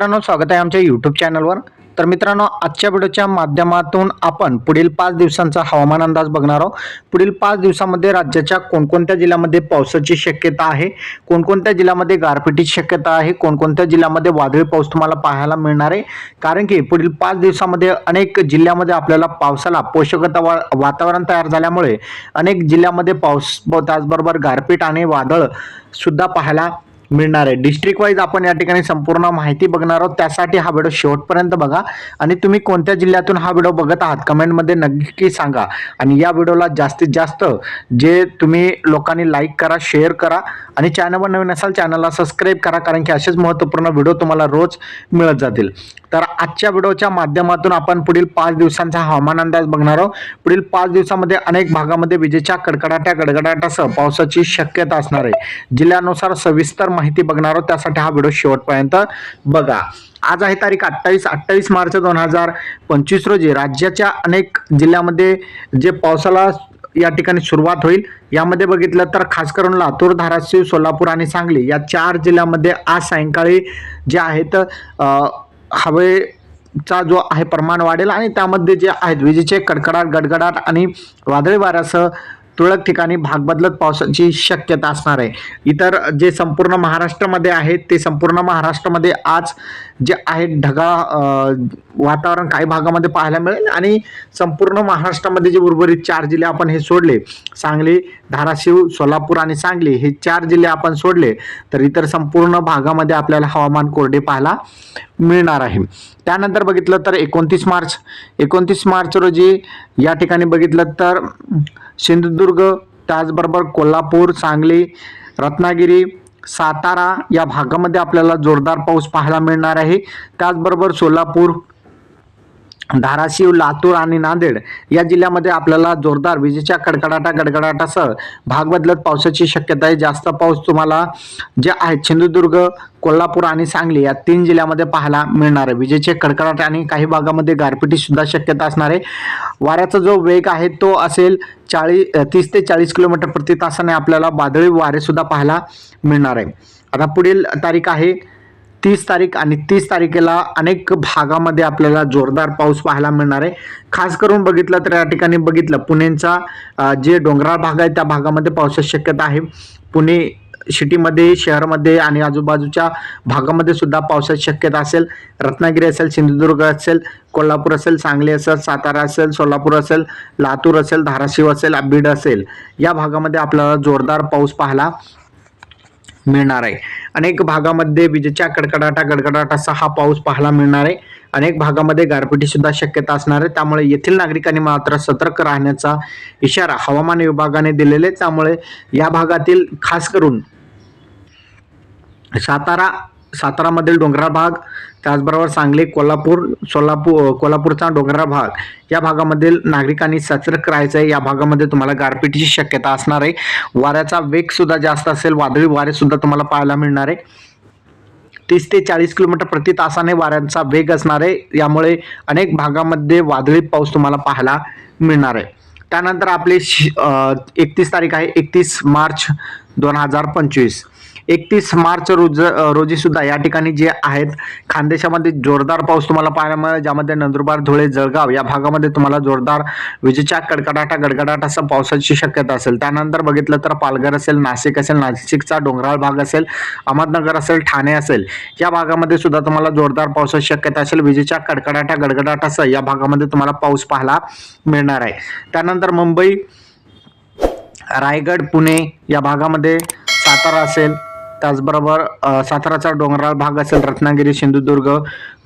मित्रांनो स्वागत आहे आमच्या यूट्यूब चॅनलवर तर मित्रांनो आजच्या व्हिडिओच्या माध्यमातून आपण पुढील पाच दिवसांचा हवामान अंदाज बघणार आहोत. पुढील पाच दिवसामध्ये राज्याच्या कोणकोणत्या जिल्ह्यामध्ये पावसाची शक्यता आहे? कोणकोणत्या जिल्ह्यामध्ये गारपिटीची शक्यता आहे? कोणकोणत्या जिल्ह्यामध्ये वादळी पाऊस तुम्हाला पाहायला मिळणार आहे? कारण की पुढील पाच दिवसामध्ये अनेक जिल्ह्यामध्ये आपल्याला पावसाला पोषकता वा वातावरण तयार झाल्यामुळे अनेक जिल्ह्यामध्ये पाऊस त्याचबरोबर गारपीट आणि वादळ सुद्धा पाहायला मिळणार आहे. डिस्ट्रिक्ट वाईज आपण या ठिकाणी संपूर्ण माहिती बघणार आहोत. त्यासाठी हा व्हिडिओ शेवटपर्यंत बघा. आणि तुम्ही कोणत्या जिल्ह्यातून हा व्हिडिओ बघत आहात कमेंटमध्ये नक्की सांगा. आणि या व्हिडिओला जास्तीत जास्त जे तुम्ही लोकांनी लाईक करा शेअर करा. आणि चॅनलवर नवीन असाल चॅनलला सबस्क्राईब करा. कारण की असेच महत्त्वपूर्ण व्हिडिओ तुम्हाला रोज मिळत जातील. तर आजच्या व्हिडिओच्या माध्यमातून आपण पुढील पाच दिवसांचा हवामान अंदाज बघणार आहोत. पुढील पाच दिवसामध्ये अनेक भागामध्ये विजेच्या कडकडाट्या गडगडाटासह पावसाची शक्यता असणार आहे. जिल्ह्यानुसार सविस्तर माहिती बघणार आहोत. त्यासाठी हा व्हिडिओ शेवटपर्यंत बघा. आज आहे तारीख अठ्ठावीस अठ्ठावीस मार्च दोन हजार पंचवीस रोजी. राज्याच्या अनेक जिल्ह्यामध्ये जे पावसाला या ठिकाणी सुरुवात होईल यामध्ये बघितलं तर खास करून लातूर धाराशिव सोलापूर आणि सांगली या चार जिल्ह्यामध्ये आज सायंकाळी जे आहेत हवेचा जो आहे प्रमाण वाढेल आणि त्यामध्ये जे आहेत विजेचे कडकडाट गडगडाट आणि वादळी वाऱ्यासह तुरळक ठिकाणी भाग बदलत पावसाची शक्यता असणार आहे. इतर जे संपूर्ण महाराष्ट्रामध्ये आहेत ते संपूर्ण महाराष्ट्रामध्ये आज जे आहे ढगाळ वातावरण काही भागामध्ये पाहायला मिळेल आणि संपूर्ण महाराष्ट्रामध्ये जे उर्वरित चार जिल्हे आपण हे सोडले सांगली धाराशिव सोलापूर आणि सांगली हे चार जिल्हे आपण सोडले तर इतर संपूर्ण भागामध्ये आपल्याला हवामान कोरडे पाहायला मिळणार आहे. त्यानंतर बघितलं तर एकोणतीस मार्च एकोणतीस मार्च रोजी या ठिकाणी बघितलं तर सिंधुदुर्ग त्याचबरोबर कोल्हापूर सांगली रत्नागिरी सातारा या भागामध्ये आपल्याला जोरदार पाऊस पाहायला मिळणार आहे. त्याचबरोबर सोलापूर धाराशिव लातूर आणि नांदेड या जिल्ह्यामध्ये आपल्याला जोरदार विजेच्या कडकडाटा गडगडाटासह भाग बदलत पावसाची शक्यता आहे. जास्त पाऊस तुम्हाला जे आहेत सिंधुदुर्ग कोल्हापूर आणि सांगली या तीन जिल्ह्यामध्ये पाहायला मिळणार आहे. विजेचे कडकडाट आणि काही भागामध्ये गारपिटी सुद्धा शक्यता असणार आहे. वाऱ्याचा जो वेग आहे तो असेल चाळीस तीस ते चाळीस किलोमीटर प्रति तासाने आपल्याला वादळी वारे सुद्धा पाहायला मिळणार आहे. आता पुढील तारीख आहे तीस तारीख आणि तीस तारखेला अनेक भागामध्ये आपल्याला जोरदार पाऊस पाहायला मिळणार आहे. खास करून बघितलं तर या ठिकाणी बघितलं पुणेचा जे डोंगराळ भाग आहे त्या भागामध्ये पावसाची शक्यता आहे. पुणे सिटीमध्ये शहरामध्ये आणि आजूबाजूच्या भागामध्ये सुद्धा पावसाची शक्यता असेल. रत्नागिरी असेल सिंधुदुर्ग असेल कोल्हापूर असेल सांगली असेल सातारा असेल सोलापूर असेल लातूर असेल धाराशिव असेल बीड असेल या भागामध्ये आपल्याला जोरदार पाऊस पाहायला मिळणार आहे. अनेक भागामध्ये विजेच्या कडकडाटा गडगडाटाचा हा पाऊस पाहायला मिळणार आहे अनेक भागामध्ये गारपिटीसुद्धा शक्यता असणार आहे त्यामुळे येथील नागरिकांनी मात्र सतर्क राहण्याचा इशारा हवामान विभागाने दिलेले आहे. त्यामुळे या भागातील खास करून सातारा सातारामधील डोंगराळ भाग त्याचबरोबर सांगली कोल्हापूर सोलापूर कोल्हापूरचा डोंगराळ भाग या भागामधील नागरिकांनी सतर्क राहायचं आहे. या भागामध्ये तुम्हाला गारपिटीची शक्यता असणार आहे. वाऱ्याचा वेगसुद्धा जास्त असेल वादळी वारेसुद्धा तुम्हाला पाहायला मिळणार आहे. तीस ते चाळीस किलोमीटर प्रति तासाने वाऱ्यांचा वेग असणार आहे. यामुळे अनेक भागामध्ये वादळी पाऊस तुम्हाला पाहायला मिळणार आहे. त्यानंतर आपले एकतीस तारीख आहे एकतीस मार्च दोन हजार पंचवीस. एकतीस मार्च रोज रोजी सुद्धा या ठिकाणी जे आहेत खानदेशामध्ये जोरदार पाऊस तुम्हाला पाहायला मिळेल ज्यामध्ये नंदुरबार धुळे जळगाव या भागामध्ये तुम्हाला जोरदार विजेच्या कडकडाटा गडगडाट असं पावसाची शक्यता असेल. त्यानंतर बघितलं तर पालघर असेल नाशिक असेल नाशिकचा डोंगराळ भाग असेल अहमदनगर असेल ठाणे असेल या भागामध्ये सुद्धा तुम्हाला जोरदार पावसाची शक्यता असेल. विजेच्या कडकडाटा गडगडाटासह या भागामध्ये तुम्हाला पाऊस पाहायला मिळणार आहे. त्यानंतर मुंबई रायगड पुणे या भागामध्ये सातारा असेल त्याचबरोबर साताराचा डोंगराळ भाग असेल रत्नागिरी सिंधुदुर्ग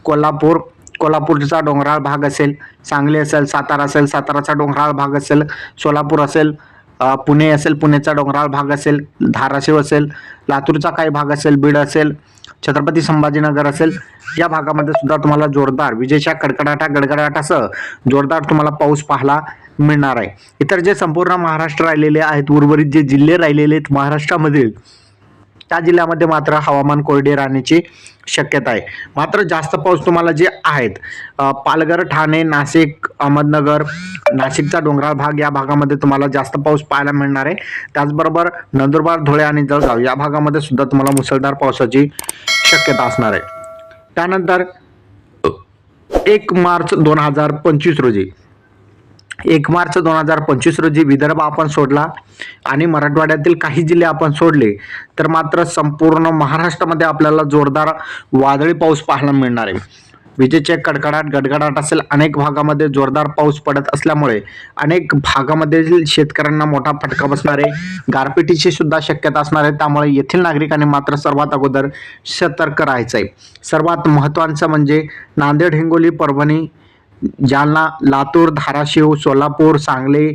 कोल्हापूर कोल्हापूरचा डोंगराळ भाग असेल सांगली असेल सातारा असेल साताराचा डोंगराळ भाग असेल सोलापूर असेल पुणे असेल पुणेचा डोंगराळ भाग असेल धाराशिव असेल लातूरचा काही भाग असेल बीड असेल छत्रपती संभाजीनगर असेल या भागामध्ये सुद्धा तुम्हाला जोरदार विजेच्या कडकडाटा गडगडाटासह जोरदार तुम्हाला पाऊस पाहायला मिळणार आहे. इतर जे संपूर्ण महाराष्ट्र राहिलेले आहेत उर्वरित जे जिल्हे राहिलेले आहेत महाराष्ट्रामधील त्या जिल्ह्यामध्ये मात्र हवामान कोरडे राहण्याची शक्यता आहे. मात्र जास्त पाऊस तुम्हाला जे आहेत पालघर ठाणे नाशिक अहमदनगर नाशिकचा डोंगराळ भाग या भागामध्ये तुम्हाला जास्त पाऊस पाहायला मिळणार आहे. त्याचबरोबर नंदुरबार धुळे आणि जळगाव या भागामध्ये सुद्धा तुम्हाला मुसळधार पावसाची शक्यता असणार आहे. त्यानंतर एक मार्च दोन हजार पंचवीस रोजी एक मार्च दोन हजार पंचवीस रोजी विदर्भ आपण सोडला आणि मराठवाड्यातील काही जिल्हे आपण सोडले तर मात्र संपूर्ण महाराष्ट्रामध्ये आपल्याला जोरदार वादळी पाऊस पाहायला मिळणार आहे. विजेचे कडकडाट गडगडाट असेल अनेक भागामध्ये जोरदार पाऊस पडत असल्यामुळे अनेक भागामध्ये शेतकऱ्यांना मोठा फटका बसणार आहे. गारपिटीची सुद्धा शक्यता असणार आहे. त्यामुळे येथील नागरिकांनी मात्र सर्वात अगोदर सतर्क राहायचं आहे सर्वात महत्त्वाचं म्हणजे नांदेड हिंगोली परभणी जालना लातूर धाराशिव सोलापूर सांगली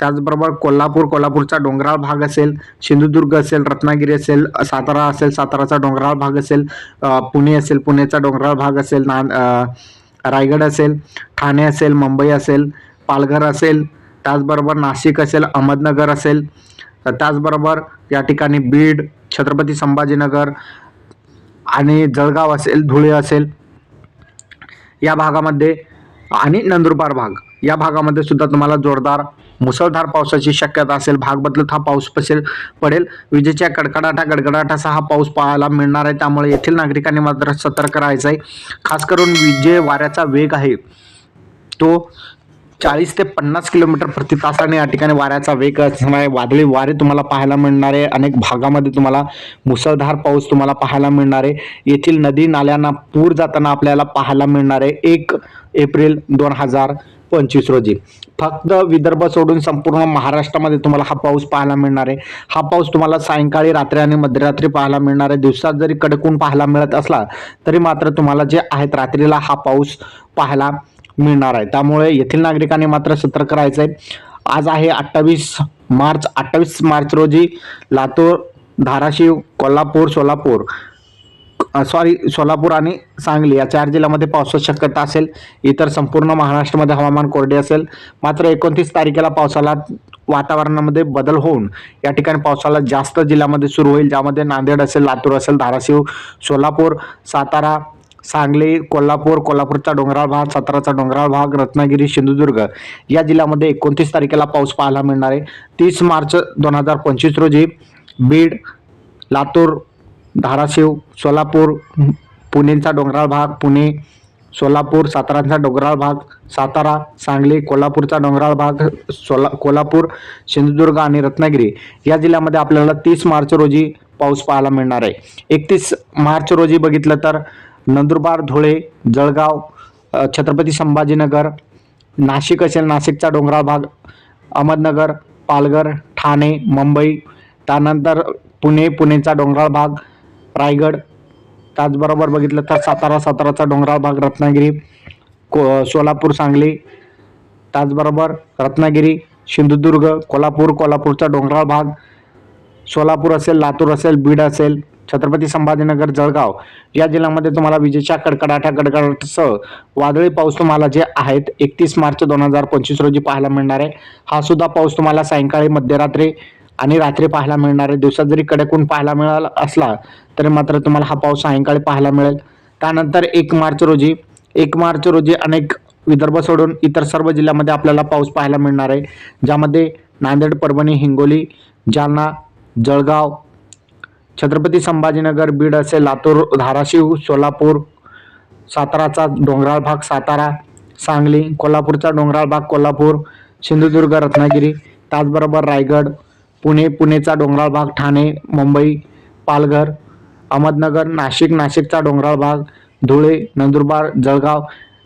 त्याचबरोबर कोल्हापूर कोल्हापूरचा डोंगराळ भाग असेल सिंधुदुर्ग असेल रत्नागिरी असेल सातारा असेल साताराचा डोंगराळ भाग असेल पुणे असेल पुणेचा डोंगराळ भाग असेल ना रायगड असेल ठाणे असेल मुंबई असेल पालघर असेल त्याचबरोबर नाशिक असेल अहमदनगर असेल त्याचबरोबर या ठिकाणी बीड छत्रपती संभाजीनगर आणि जळगाव असेल धुळे असेल या भागामध्ये आणि नंदुरबार भाग. या भागामध्ये सुद्धा तुम्हाला जोरदार मुसळधार पावसाची शक्यता असेल. भाग बदलत हा पाऊस पसेल पडेल. विजेच्या कडकडाटा गडगडाटाचा हा पाऊस पाहायला मिळणार आहे. त्यामुळे येथील नागरिकांनी मात्र सतर्क राहायचं आहे खास करून विजे वाऱ्याचा वेग आहे. तो चाळीस ते पन्नास किलोमीटर प्रति तासाने या ठिकाणी वाऱ्याचा वेग असणार आहे वादळी वारे तुम्हाला पाहायला मिळणार आहे अनेक भागामध्ये तुम्हाला मुसळधार पाऊस तुम्हाला पाहायला मिळणार आहे येथील नदी नाल्यांना पूर जाताना आपल्याला पाहायला मिळणार आहे एक एप्रिल दोन हजार पंचवीस रोजी. फक्त विदर्भ सोडून संपूर्ण महाराष्ट्रामध्ये तुम्हाला हा पाऊस पाहायला मिळणार. आहे हा पाऊस तुम्हाला सायंकाळी रात्री आणि मध्यरात्री पाहायला मिळणार. आहे दिवसात जरी कडकून पाहायला मिळत असला तरी मात्र तुम्हाला जे आहेत रात्रीला हा पाऊस पाहायला मिळणार आहे. त्यामुळे येथील नागरिकांनी मात्र सतर्क राहायचं आहे आज आहे अठ्ठावीस मार्च. अठ्ठावीस मार्च रोजी लातूर धाराशिव कोल्हापूर सोलापूर सॉरी सोलापूर आणि सांगली या चार जिल्ह्यामध्ये पावसाची शक्यता असेल. इतर संपूर्ण महाराष्ट्रामध्ये हवामान कोरडे असेल. मात्र एकोणतीस तारखेला पावसाला वातावरणामध्ये बदल होऊन या ठिकाणी पावसाला जास्त जिल्ह्यामध्ये सुरू होईल. ज्यामध्ये नांदेड असेल लातूर असेल धाराशिव सोलापूर सातारा सांगली कोल्हापूर कोल्हापूरचा डोंगराळ भाग साताराचा डोंगराळ भाग रत्नागिरी सिंधुदुर्ग या जिल्ह्यामध्ये एकोणतीस तारखेला पाऊस पाहायला मिळणार आहे. तीस मार्च दोन हजार पंचवीस रोजी बीड लातूर धाराशिव सोलापूर पुणेचा डोंगराळ भाग पुणे सोलापूर साताराचा डोंगराळ भाग सातारा सांगली कोल्हापूरचा डोंगराळ भाग सोला कोल्हापूर सिंधुदुर्ग आणि रत्नागिरी या जिल्ह्यामध्ये आपल्याला तीस मार्च रोजी पाऊस पाहायला मिळणार आहे. एकतीस मार्च रोजी बघितलं तर नंदुरबार धुळे जळगाव छत्रपती संभाजीनगर नाशिक असेल नाशिकचा डोंगराळ भाग अहमदनगर पालघर ठाणे मुंबई त्यानंतर पुणे पुणेचा डोंगराळ भाग रायगड त्याचबरोबर बघितलं तर सातारा साताराचा डोंगराळ भाग रत्नागिरी को सोलापूर सांगली त्याचबरोबर रत्नागिरी सिंधुदुर्ग कोल्हापूर कोल्हापूरचा डोंगराळ भाग सोलापूर असेल लातूर असेल बीड असेल छत्रपती संभाजीनगर जळगाव या जिल्ह्यामध्ये तुम्हाला विजेच्या कडकडाटा कडकडाटसह वादळी पाऊस तुम्हाला जे आहेत एकतीस मार्च दोन हजार पंचवीस रोजी पाहायला मिळणार आहे. हा सुद्धा पाऊस तुम्हाला सायंकाळी मध्यरात्री आणि रात्री पाहायला मिळणार आहे. दिवसात जरी कडकून पाहायला मिळाला असला तरी मात्र तुम्हाला हा पाऊस सायंकाळी पाहायला मिळेल. त्यानंतर एक मार्च रोजी एक मार्च रोजी अनेक विदर्भ सोडून इतर सर्व जिल्ह्यामध्ये आपल्याला पाऊस पाहायला मिळणार आहे. ज्यामध्ये नांदेड परभणी हिंगोली जालना जळगाव छत्रपती संभाजीनगर बीड असे लातूर धाराशिव सोलापूर साताराचा डोंगराळ भाग सातारा सांगली कोल्हापूरचा डोंगराळ भाग कोल्हापूर सिंधुदुर्ग रत्नागिरी त्याचबरोबर रायगड पुणे पुणेचा डोंगराळ भाग ठाणे मुंबई पालघर अहमदनगर नाशिक नाशिकचा डोंगराळ भाग धुळे नंदुरबार जळगाव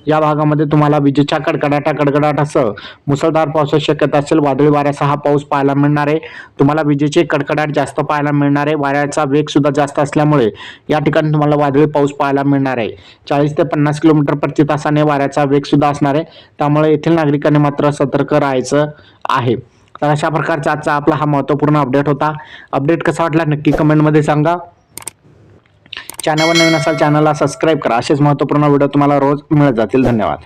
या भागामध्ये तुम्हाला विजेच्या कडकडाटा कडकडाटासह मुसळधार पावसाची शक्यता असेल. वादळी वाऱ्याचा हा पाऊस पाहायला मिळणार आहे. तुम्हाला विजेचे कडकडाट जास्त पाहायला मिळणार आहे. वाऱ्याचा वेग सुद्धा जास्त असल्यामुळे या ठिकाणी तुम्हाला वादळी पाऊस पाहायला मिळणार आहे. चाळीस ते पन्नास किलोमीटर प्रति तासाने वाऱ्याचा वेग सुद्धा असणार आहे. त्यामुळे येथील नागरिकांनी मात्र सतर्क राहायचं आहे. तर अशा प्रकारचा आजचा आपला हा महत्त्वपूर्ण अपडेट होता. अपडेट कसा वाटला नक्की कमेंटमध्ये सांगा. चॅनलवर नवीन असाल चॅनलला सबस्क्राईब करा. असेच महत्त्वपूर्ण व्हिडिओ तुम्हाला रोज मिळत जातील. धन्यवाद.